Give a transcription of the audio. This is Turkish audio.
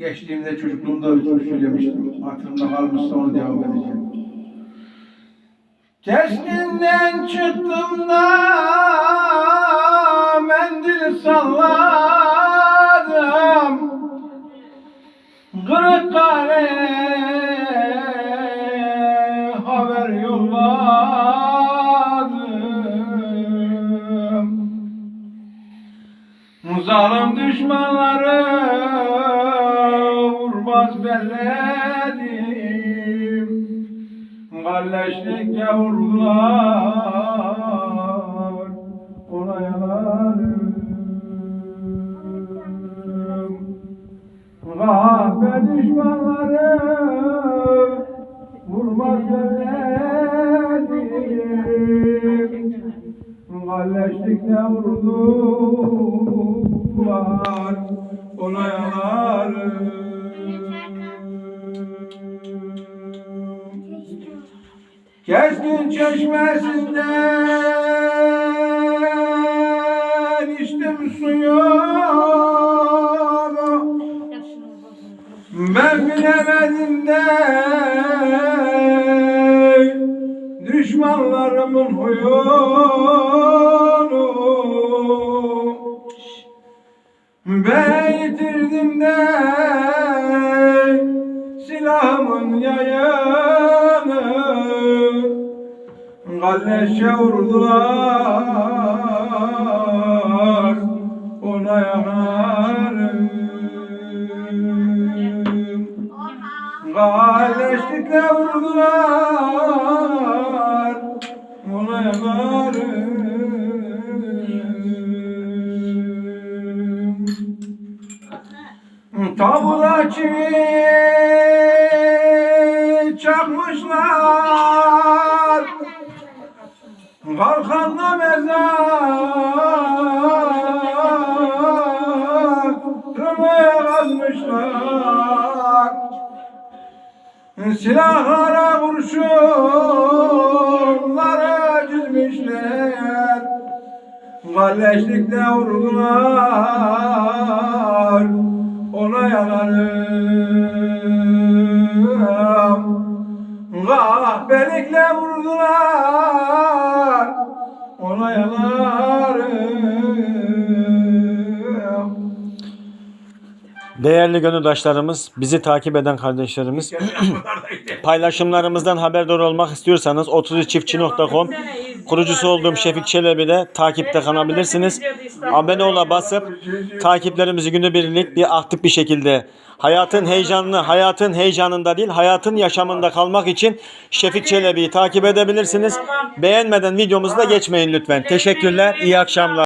Geçtiğimde çocukluğumda türkü söylemiştim. Hatırımda kalmışsa onu devam edeceğim. Keşkinden çıktım da mendil salladım. Kırıkkale haber yolladım. Zalim düşmanları vurmaz belledim. Kalleşlik vurdular, ona yanarım. Kahpe düşmanları vurmaz belledim. Kalleşlikle vurdular, ona yanarım. Keskin çeşmesinden içtim suyunu Ben bilemedim de düşmanlarımın huyunu. Ben yitirdim Kalleşe vurdular ona yanarım. Kalleşlikle vurdular ona yanarım. Tabuda çivi çakmışlar Kalkanla mezarımı kazmışlar Silahlara kurşunları çizmişler Kalleşlikle vurdular Ona yanarım Kahpelikle vurdular Ona yanarım Değerli gönüldaşlarımız, bizi takip eden kardeşlerimiz, paylaşımlarımızdan haberdar olmak istiyorsanız 33çiftçi.com kurucusu olduğum Şefik Çelebi'de takipte kalabilirsiniz. Abone ola basıp takiplerimizi günübirlik bir aktif bir şekilde hayatın heyecanını, hayatın heyecanında değil, hayatın yaşamında kalmak için Şefik Çelebi'yi takip edebilirsiniz. Beğenmeden videomuzu da geçmeyin lütfen. Teşekkürler, iyi akşamlar.